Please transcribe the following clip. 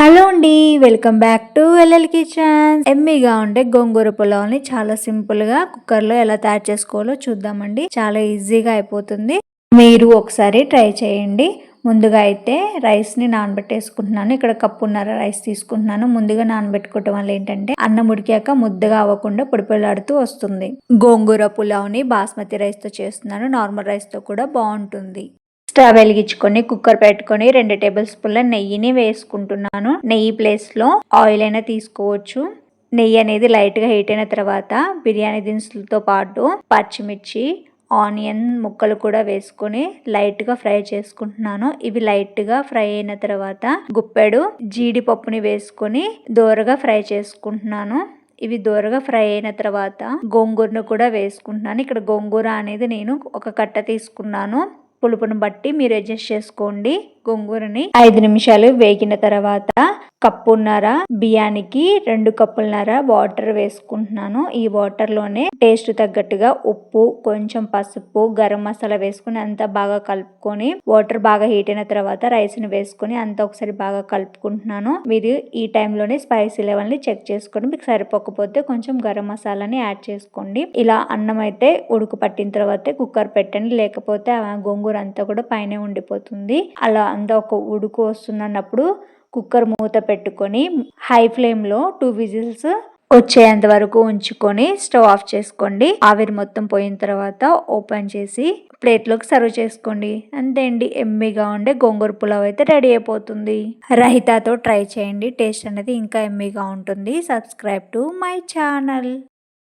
Hello అండి welcome back to LL kitchen ఎమ్మిగా ఉండే గోంగూర పులావ్ని చాలా సింపుల్గా కుక్కర్లో ఎలా తయారు చేసుకోవాలో చూద్దామండి. చాలా ఈజీగా అయిపోతుంది. మీరు ఒకసారి ట్రై చేయండి. ముందుగా అయితే రైస్ని నానబెట్టేసుకుంటున్నాను. ఇక్కడ కప్పున్నర రైస్ తీసుకుంటున్నాను. ముందుగా నానబెట్టుకోవటం వల్ల ఏంటంటే అన్నం ఉడికాక ముద్దగా అవ్వకుండా పొడిపొలాడుతూ వస్తుంది. గోంగూర పులావ్ని బాస్మతి రైస్తో చేస్తున్నాను. నార్మల్ రైస్తో కూడా బాగుంటుంది. స్టవ్ వెలిగించుకొని కుక్కర్ పెట్టుకొని రెండు టేబుల్ స్పూన్ల నెయ్యిని వేసుకుంటున్నాను. నెయ్యి ప్లేస్లో ఆయిల్ అయినా తీసుకోవచ్చు. నెయ్యి అనేది లైట్గా హీట్ అయిన తర్వాత బిర్యానీ దినుసులతో పాటు పచ్చిమిర్చి ఆనియన్ ముక్కలు కూడా వేసుకొని లైట్గా ఫ్రై చేసుకుంటున్నాను. ఇవి లైట్గా ఫ్రై అయిన తర్వాత గుప్పెడు జీడిపప్పుని వేసుకొని దోరగా ఫ్రై చేసుకుంటున్నాను. ఇవి దూరగా ఫ్రై అయిన తర్వాత గోంగూరను కూడా వేసుకుంటున్నాను. ఇక్కడ గోంగూర అనేది నేను ఒక కట్ట తీసుకున్నాను. పులుపును బట్టి మీరు అడ్జస్ట్ చేసుకోండి. గోంగూరని ఐదు నిమిషాలు వేగిన తర్వాత కప్పున్నర బియ్యానికి రెండు కప్పులన్నర వాటర్ వేసుకుంటున్నాను. ఈ వాటర్లోనే టేస్ట్ తగ్గట్టుగా ఉప్పు కొంచెం పసుపు గరం మసాలా వేసుకుని అంతా బాగా కలుపుకొని వాటర్ బాగా హీట్ అయిన తర్వాత రైస్ని వేసుకుని అంతా ఒకసారి బాగా కలుపుకుంటున్నాను. మీరు ఈ టైంలోనే స్పైసీ లెవెల్ని చెక్ చేసుకొని మీకు సరిపోకపోతే కొంచెం గరం మసాలాని యాడ్ చేసుకోండి. ఇలా అన్నం అయితే ఉడుకు పట్టిన తర్వాత కుక్కర్ పెట్టండి. లేకపోతే ఆ గోంగూర అంతా కూడా పైన ఉండిపోతుంది. అలా అంతా ఒక ఉడుకు వస్తుందన్నప్పుడు కుక్కర్ మూత పెట్టుకొని హై ఫ్లేమ్లో టూ విజిల్స్ వచ్చేంత వరకు ఉంచుకొని స్టవ్ ఆఫ్ చేసుకోండి. ఆవిరి మొత్తం పోయిన తర్వాత ఓపెన్ చేసి ప్లేట్లోకి సర్వ్ చేసుకోండి. అంతే అండి ఎమ్మిగా ఉండే గోంగూర పులావ్ అయితే రెడీ అయిపోతుంది. రహితాతో ట్రై చేయండి టేస్ట్ అనేది ఇంకా ఎమ్మిగా ఉంటుంది. Subscribe to my channel.